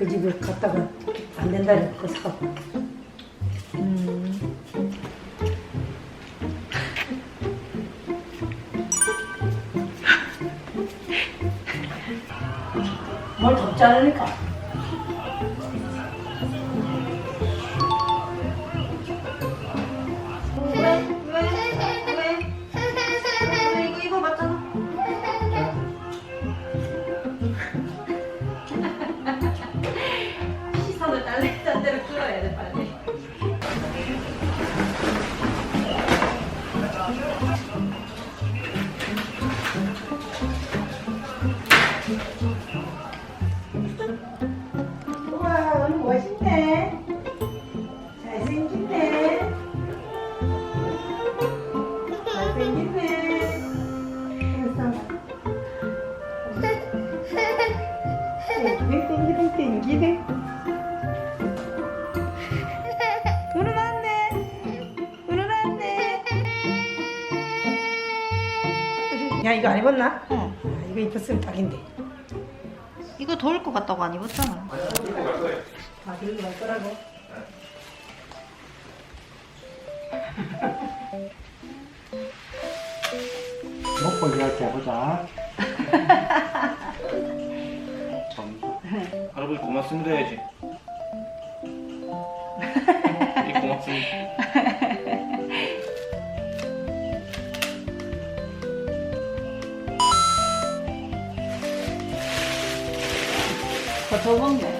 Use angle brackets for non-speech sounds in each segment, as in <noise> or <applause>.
그 집을 갔다가 안 된다니까 그거 사갖고 음. <laughs> 뭘 덥지 않으니까 야 이거 안 입었나? 어. 아, 이거 입었으면 딱인데 이거 더울 것 같다고 안 입었잖아. 아 들고 갈 거라고 <laughs> 먹고 이야기 해보자. <laughs> 할아버지 고맙습니다 해야지. <laughs> 이 고맙습니다. 더 먹네. 아.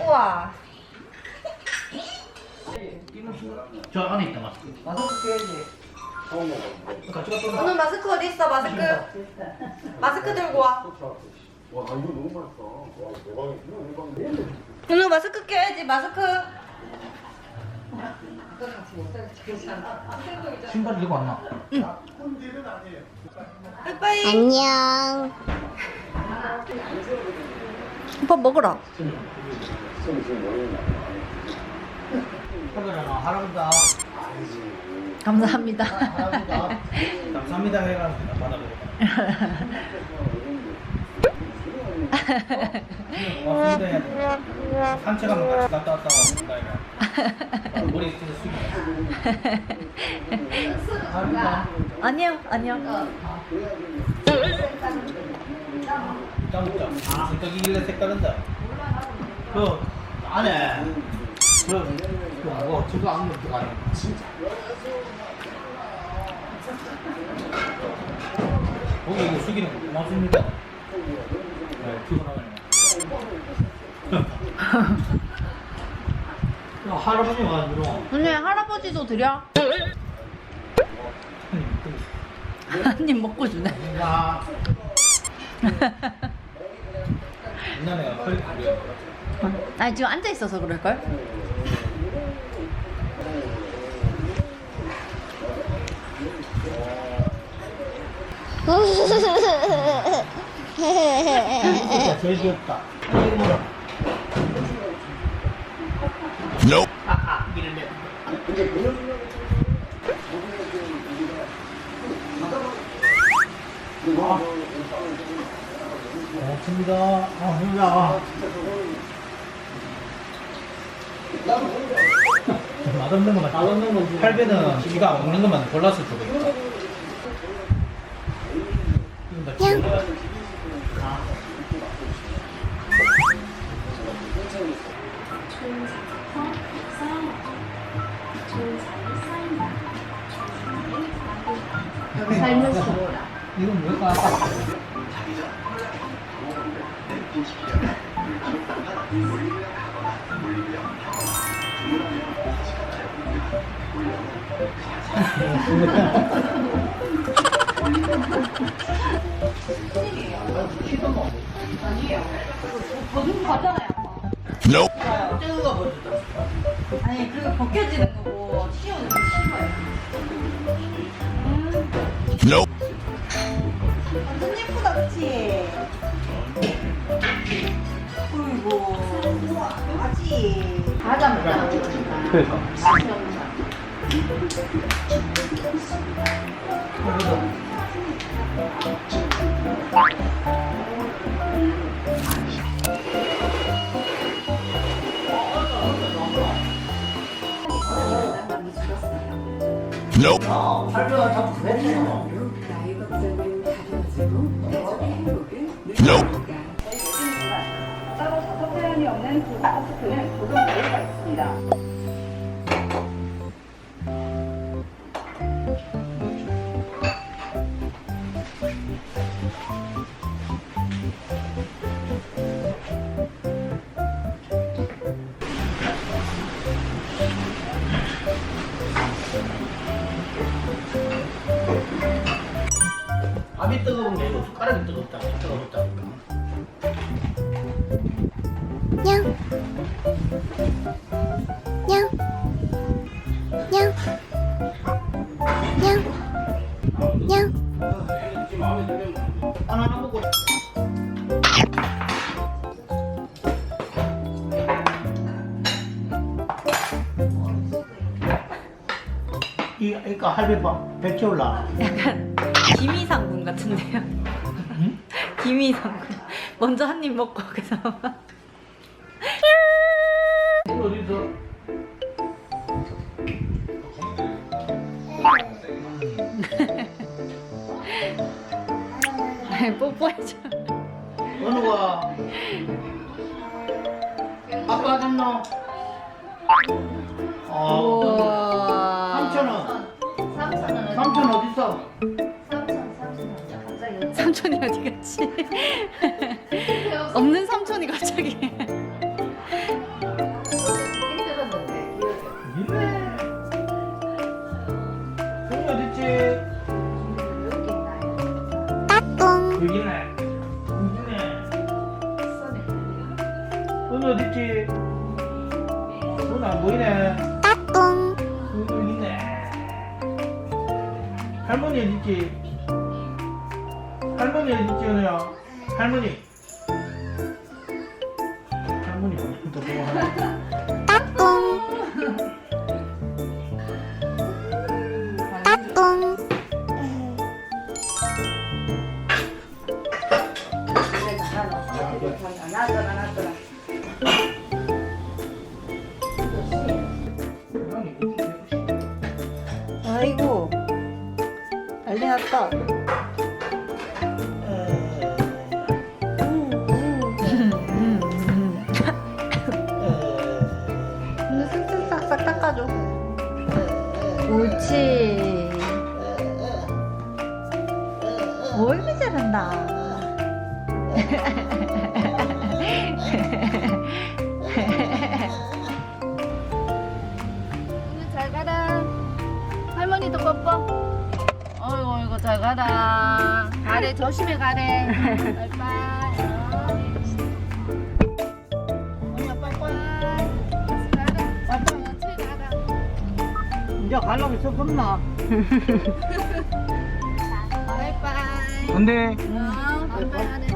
우와. 저 안에 있다 마스크. 오늘 마스크 어디 있어? 마스크. 마스크 들고 와. 오늘 마스크 껴야지 마스크. 신발 들고 왔나? 빠이빠이. 안녕. 오빠 먹으라. 카메라 할아버지다. 감사합니다. 할아버지다. 감사합니다 해가 돼. 산책 한번 같이 갔다 왔다 온다 이거. 머리 진짜 숙이다. 할아버지다. 아니요, 아니요. 짱짱. 색깔이길래 색다른다. 그 안에 그 그거 저거 안 넣고 가는 진짜. 거기 이거 숙이는 거 고맙습니다. 네, 피곤하네. 할아버지 할아버지도 드려. 한 입 <laughs> 먹고 주네. 야 옛날에 허리 그래. 아니 지금 앉아 있어서 그럴 걸? 진짜 제일 귀엽다. 이거 뭐라? 아아 이랬네. 아. 고맙습니다. 아, 힘들다. <laughs> 맛없는 것만 맛없는 건 할배는 지가 먹는 것만 골라서 주고 있다. 이거 뭘까? 뜨거 버렸다. 아니 그거 벗겨지는 거고 씌우는 게 싫어요. 완전 예쁘다 그치? 어이구 맞지? 과자 먹자 그러니까. 발표가 자꾸 그랬잖아. 나이 걱정은 가족의 행복은 늘어납니다. 따로 사연이 없는 두 마스크는 조금 오해가 있습니다. 밥이 뜨거운 게 아니고 숟가락이 뜨겁다. 뜨겁다. 하나 먹고. 이, 이거 할배밥 배 채울라. 약간 김이상군 같은데요? 응? <laughs> 김이상군 먼저 한 입 먹고 그래서 뽀뽀해줘 어느가? 아빠 줬노? 어, 우와 삼천원. 삼천 어딨어? 삼촌이 어디 갔지? <laughs> 없는 삼촌이 갑자기 여기 있네. 여기 있네. 형이 어딨지? 너안 보이네. 여기 여기 있네. 할머니 어딨지? 할머니 어딨지, 은우야? 할머니. 할머니 어딨다, 좋 아이고 난리 났다 가래, 조심해 가래. 빠이빠이. 엄마 빠이빠이. 가라. 빠이빠이, 어떻게 가라. 이제 가려고 있었었나? 바이바이. 근데 어, 바이바이 하래.